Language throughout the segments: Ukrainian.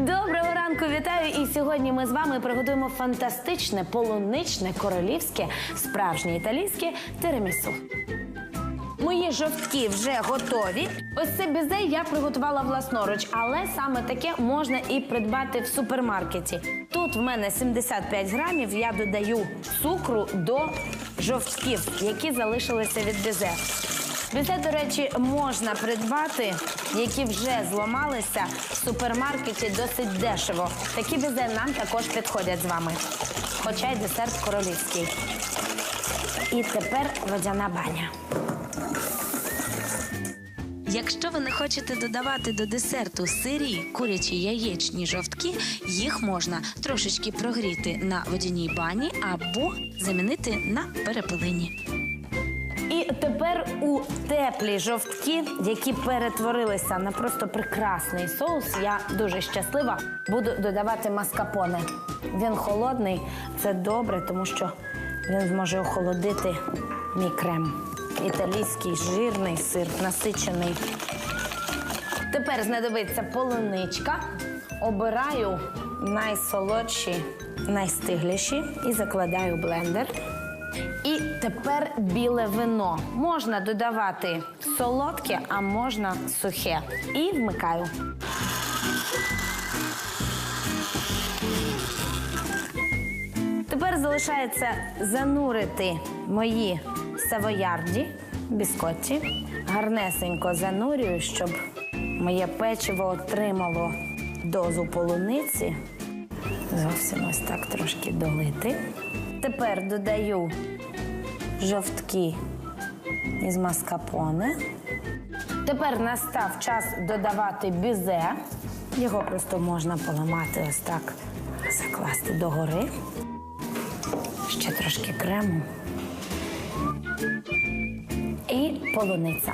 Доброго ранку, вітаю! І сьогодні ми з вами приготуємо фантастичне полуничне королівське справжнє італійське тирамісу. Мої жовтки вже готові. Ось це бізе я приготувала власноруч, але саме таке можна і придбати в супермаркеті. Тут в мене 75 грамів. Я додаю цукру до жовтків, які залишилися від бізе. Бізе, до речі, можна придбати, які вже зламалися в супермаркеті досить дешево. Такі бізе нам також підходять з вами. Хоча й десерт королівський. І тепер водяна баня. Якщо ви не хочете додавати до десерту сирі, курячі яєчні жовтки, їх можна трошечки прогріти на водяній бані або замінити на перепелині. І тепер у теплі жовтки, які перетворилися на просто прекрасний соус, я дуже щаслива буду додавати маскапоне. Він холодний, це добре, тому що він зможе охолодити мій крем. Італійський жирний сир, насичений. Тепер знадобиться полуничка. Обираю найсолодші, найстигліші і закладаю в блендер. І тепер біле вино. Можна додавати солодке, а можна сухе. І вмикаю. Тепер залишається занурити мої савоярді, біскотті. Гарнесенько занурюю, щоб моє печиво отримало дозу полуниці. Зовсім ось так трошки долити. Тепер додаю жовтки із маскапоне. Тепер настав час додавати бізе. Його просто можна поламати ось так, закласти догори. Ще трошки крему. І полуниця.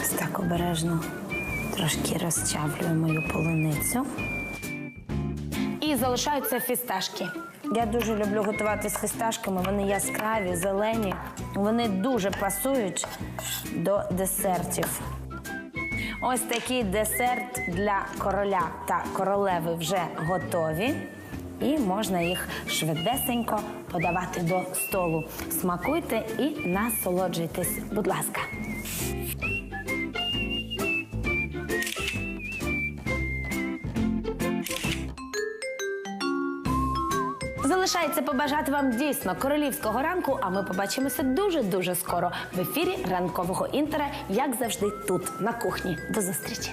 Ось так обережно трошки розчавлюю мою полуницю. І залишаються фісташки. Я дуже люблю готувати з фісташками. Вони яскраві, зелені. Вони дуже пасують до десертів. Ось такий десерт для короля та королеви вже готові. І можна їх швидесенько подавати до столу. Смакуйте і насолоджуйтесь, будь ласка. Залишається побажати вам дійсно королівського ранку. А ми побачимося дуже дуже скоро в ефірі ранкового інтера, як завжди, тут на кухні. До зустрічі.